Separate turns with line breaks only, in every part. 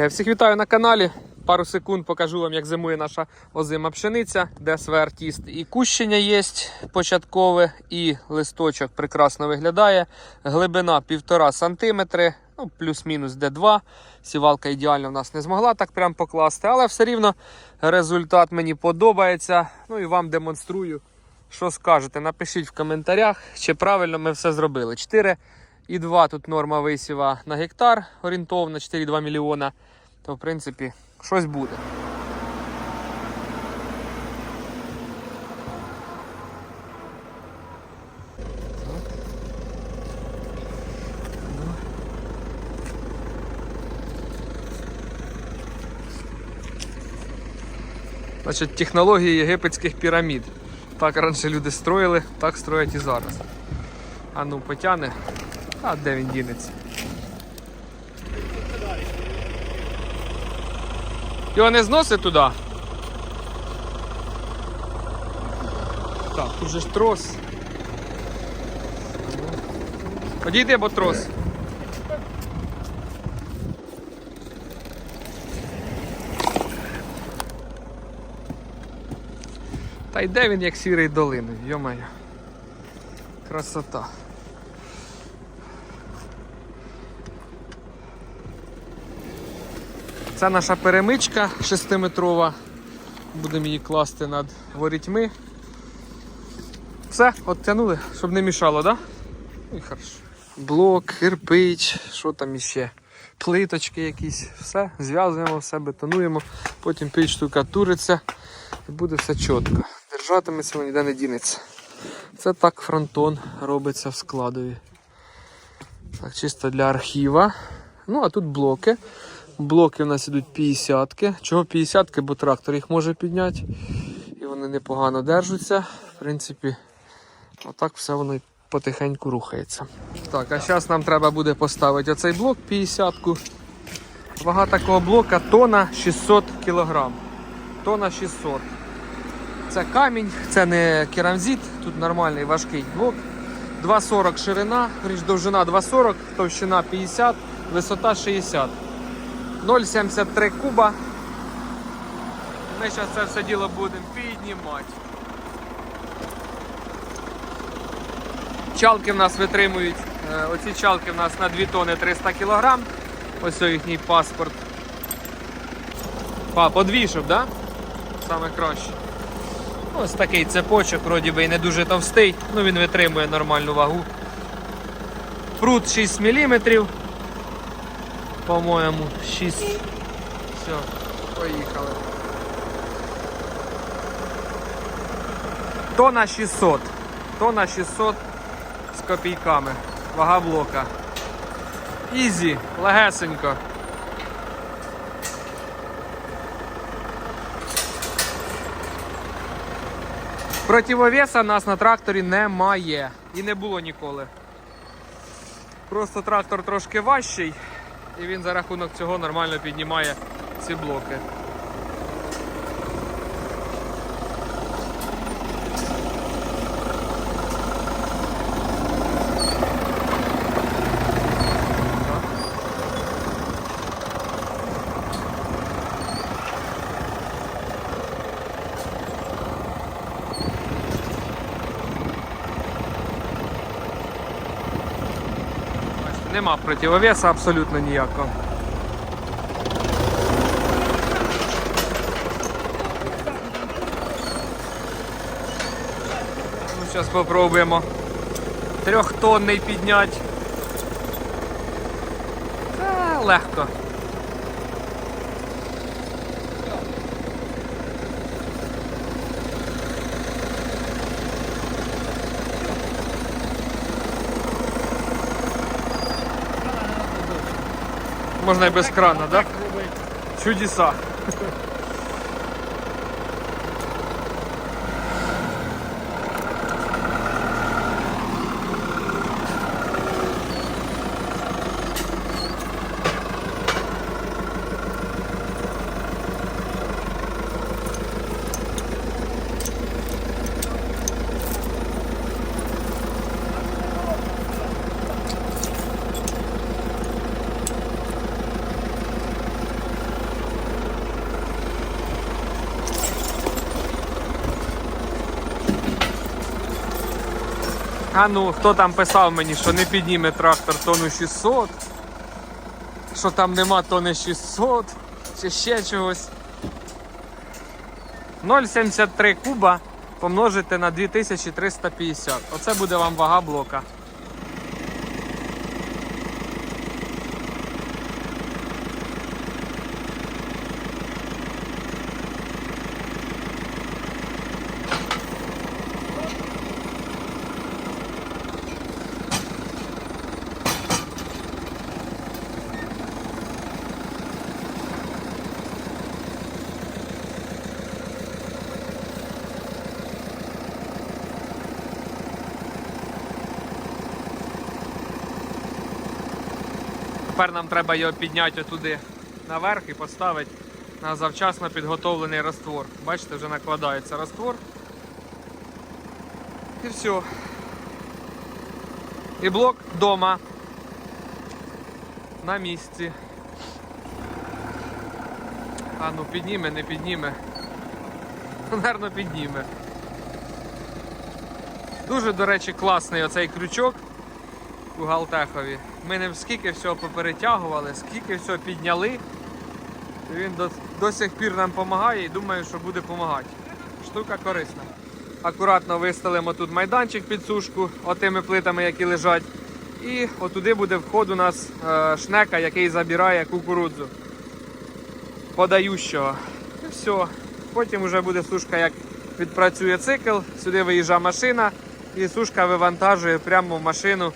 Е, Всіх вітаю на каналі. Пару секунд покажу вам, як зимує наша озима пшениця, ДСВ артіст. І кущення є початкове, і листочок прекрасно виглядає. Глибина 1,5 см, ну, плюс-мінус Д2. Сівалка ідеально в нас не змогла так прям покласти, але все рівно результат мені подобається. Ну і вам демонструю. Що скажете? Напишіть в коментарях, чи правильно ми все зробили. 4,2 тут норма висіва на гектар орієнтовно, 4,2 мільйона. То в принципі щось буде. Значить, технології єгипетських пірамід. Так раніше люди строїли, так строять і зараз. А ну потягне. А де він дінеться? Його не зносить туди. Так, тут же ж трос. Подійди, бо трос. Та йде він як сірий долиною, йомаю. Красота. Це наша перемичка 6-метрова. Будемо її класти над ворітьми. Все, оттянули, щоб не мішало, так? Да? Ну і хорошо. Блок, кирпич, що там іще? Плиточки якісь, все, зв'язуємо все, бетонуємо, потім піч штукатуриться і буде все чітко. Держатиметься, воно ніде не дінеться. Це так фронтон робиться в складові. Так, чисто для архіва. Ну, а тут блоки. Блоки у нас ідуть 50-ки. Чого 50-ки? Бо трактор їх може підняти. І вони непогано держаться. В принципі, отак все воно і потихеньку рухається. Так, а зараз нам треба буде поставити оцей блок 50-ку. Вага такого блока тона 600 кг. Тона 600. Це камінь, це не керамзит, тут нормальний важкий блок. 2,40 ширина, довжина 2,40, товщина 50, висота 60. 0,73 куба. Ми зараз це все діло будемо піднімати. Чалки в нас витримують, е, оці чалки в нас на 2 тони 300 кг. Ось їхній паспорт. Па, подвішив, да? Саме краще. Ось такий цепочок, вроді би і не дуже товстий, ну він витримує нормальну вагу. Прут 6 мм. По-моєму, 6. Все, поїхали. Тона 600. Тона 600 з копійками. Вага блока. Ізі, легесенько. Противовеса нас на тракторі немає. І не було ніколи. Просто трактор трошки важчий, і він за рахунок цього нормально піднімає ці блоки. Нема противовеса абсолютно ніякого. Ну, зараз спробуємо трьохтонний підняти. Та, легко. Можна і без крана, так? Да? Чудеса. А ну, хто там писав мені, що не підніме трактор тонну 600, що там нема тони 600, чи ще чогось. 0,73 куба помножити на 2350. Оце буде вам вага блока. Тепер нам треба його підняти отуди наверх і поставити на завчасно підготовлений раствор. Бачите, вже накладається раствор. І все. І блок вдома. На місці. А ну підніме, не підніме. Наверно, підніме. Дуже, до речі, класний оцей крючок у Галтехові. Ми ним скільки всього поперетягували, скільки всього підняли. Він до, до сих пір нам допомагає і думаю, що буде допомагати. Штука корисна. Акуратно виставимо тут майданчик під сушку, отими плитами, які лежать. І отуди буде вход у нас е, шнека, який забирає кукурудзу подающого. І все. Потім вже буде сушка, як відпрацює цикл, сюди виїжджає машина і сушка вивантажує прямо в машину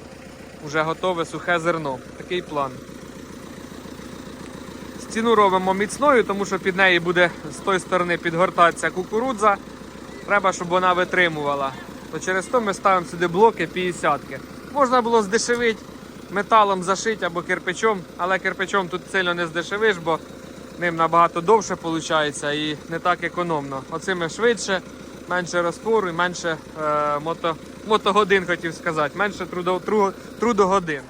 вже готове сухе зерно. Такий план. Стіну робимо міцною, тому що під неї буде з тої сторони підгортатися кукурудза. Треба, щоб вона витримувала. То через то ми ставимо сюди блоки 50 -ки. Можна було здешевити металом зашити або кирпичом, але кирпичом тут сильно не здешевиш, бо ним набагато довше виходить і не так економно. Оцими швидше, менше розпору і менше е, мото, мотогодин хотів сказати, менше трудо, тру, трудогодин.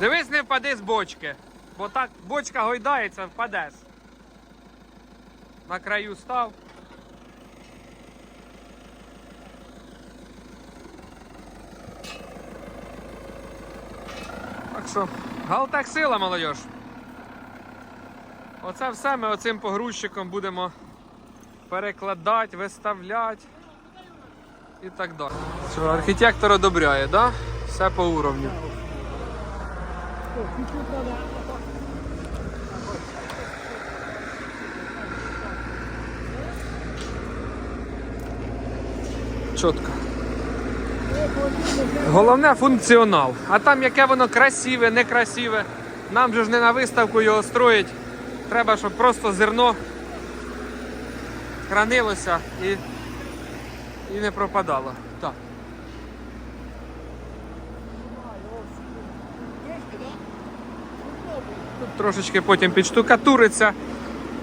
Дивись, не впади з бочки, бо так бочка гойдається, впадеш. На краю став. Так що, галтек сила, молодь. Оце все ми оцим погрузчиком будемо перекладати, виставляти і так далі. Що, архітектор одобряє, да? Все по уровню. Чітко. Головне функціонал. А там яке воно красиве, некрасиве. Нам же ж не на виставку його строїть. Треба, щоб просто зерно хранилося і, і не пропадало. Так. Тут трошечки потім підштукатуриться.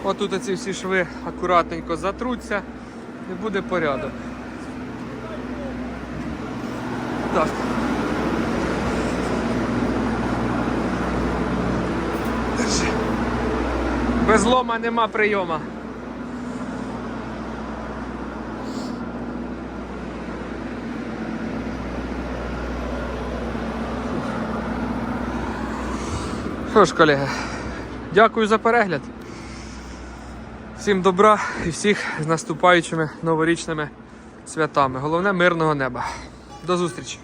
Отут оці всі шви акуратненько затруться і буде порядок. Так. Держи. Без лома нема прийома. Що ж, колеги, дякую за перегляд. Всім добра і всіх з наступаючими новорічними святами. Головне мирного неба. До зустрічі!